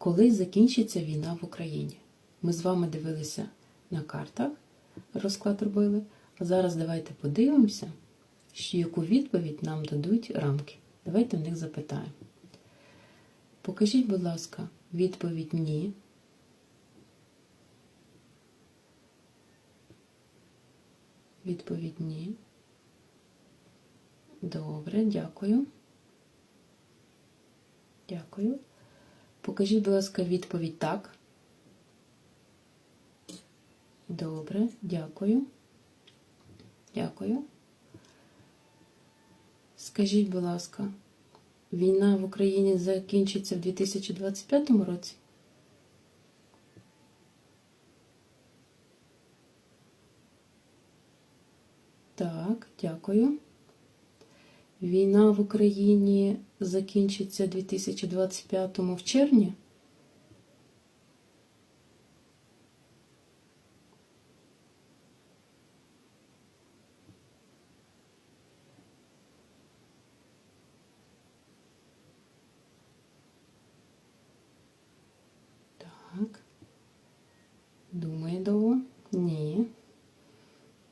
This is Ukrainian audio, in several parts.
коли закінчиться війна в Україні. Ми з вами дивилися на картах, розклад робили. А зараз давайте подивимося, яку відповідь нам дадуть рамки. Давайте в них запитаємо. Покажіть, будь ласка, відповідь ні. Відповідь ні. Добре, дякую. Дякую. Покажіть, будь ласка, відповідь так. Добре, дякую. Дякую. Скажіть, будь ласка, війна в Україні закінчиться в 2025 році? Так, дякую. Війна в Україні закінчиться 2025 в червні? Так. Думає довго? Ні.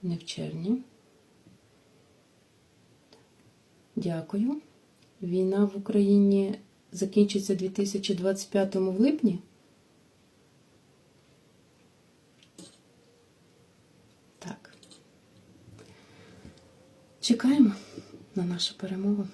Не в червні. Дякую. Війна в Україні закінчиться 2025 в липні? Так. Чекаємо на нашу перемогу.